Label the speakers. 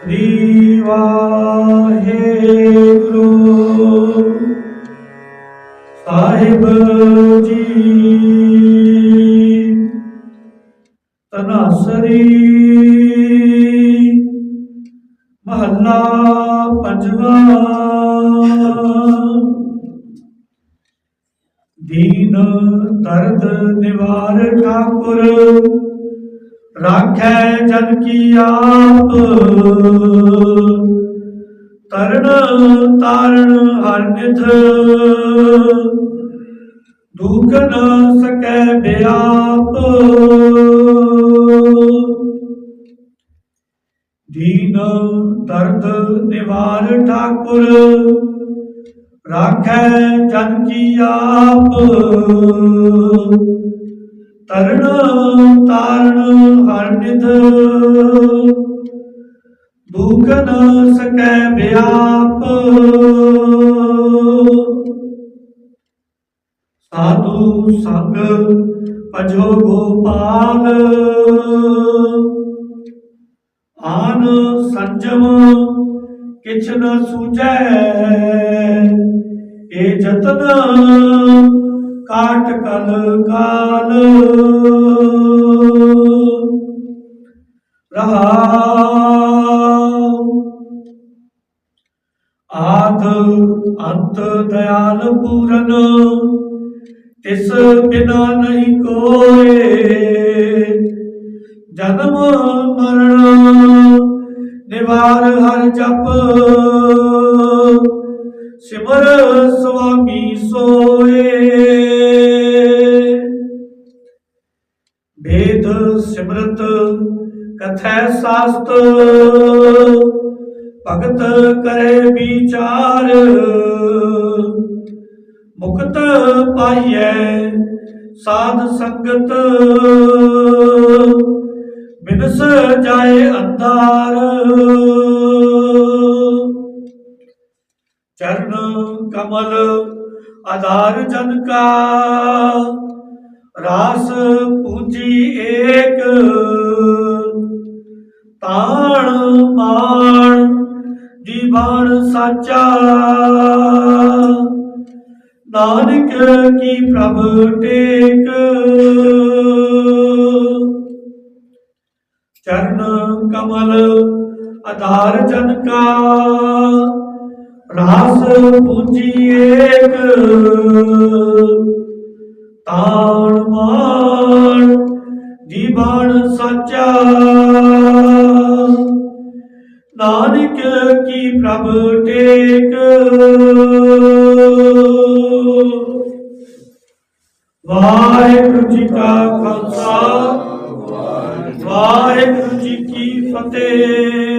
Speaker 1: ਸ੍ਰੀ ਵਾਹਿਗੁਰੂ ਸਾਹਿਬ ਜੀ ਤਨਾਸਰੀ ਮਹੱਲਾ ਪੰਜਵਾ। ਦੀਨ ਦਰਦ ਨਿਵਾਰ ਠਾਕੁਰ ਰਾਖੈ ਜਨ ਕੀ ਆਪ। ਤਰਨ ਤਾਰਨ ਹਰ ਨਿਧ। ਦੁਖ ਨ ਸਕੈ ਬਿਆਪ। ਦੀਨ ਦਰਦ ਨਿਵਾਰ ਠਾਕੁਰ। ਰਾਖੈ ਜਨ ਕੀ ਆਪ। ਤਰਨ ਤਾਰਨ ਹਰ ਨਿਧ। ਦੁਖ ਸਕੈ ਵਿਆਪ ਸਾਧੂ ਸੰਗ ਭਜੋ ਗੋਪਾਲ। ਆਨ ਸੰਜਮ ਕਿਛ ਨ ਸੂਝੈ, ਏ ਜਤਨ ਕਾਟ ਕਲ ਕਾਲ। ਰਹਾਉ। ਆਦ ਅੰਤ ਦਿਆਲ ਪੂਰਨ ਤਿਸ ਬਿਨਾ ਨਹੀਂ ਕੋਏ। ਜਨਮ ਸਿਮਰ ਸੁਆਮੀ ਸੋਏ। ਵੇਦ ਸਿਮਰਤ ਕਥੈ ਸਾਸਤ। ਭਗਤ ਕਰੇ ਵਿਚਾਰ। ਮੁਕਤ ਪਾਈਐ ਸਾਧ ਸੰਗਤ। ਬਿਨਸ ਜਾਏ ਅੰਧਾਰ। ਚਰਨ ਕਮਲ ਆਧਾਰ ਜਨ ਕਾ। ਰਾਸ ਪੂਜੀ ਏਕ। ਤਾਣ ਮਾਣ ਜੀਵਨ ਸਾਚਾ। ਨਾਨਕ ਕੀ ਪ੍ਰਭ ਟੇਕ। ਚਰਨ ਕਮਲ ਆਧਾਰ ਜਨ ਕਾ। ਰਾਸ ਪੂਜੀ ਏਕ ਤਾਣ ਮਾਣ ਜੀਵਨ ਸਾਚਾ। ਨਾਨਕ ਕੀ ਪ੍ਰਭ ਟੇਕ। ਵਾਹਿਗੁਰੂ ਜੀ ਕਾ ਖਾਲਸਾ, ਵਾਹਿਗੁਰੂ ਜੀ ਕੀ ਫਤਿਹ।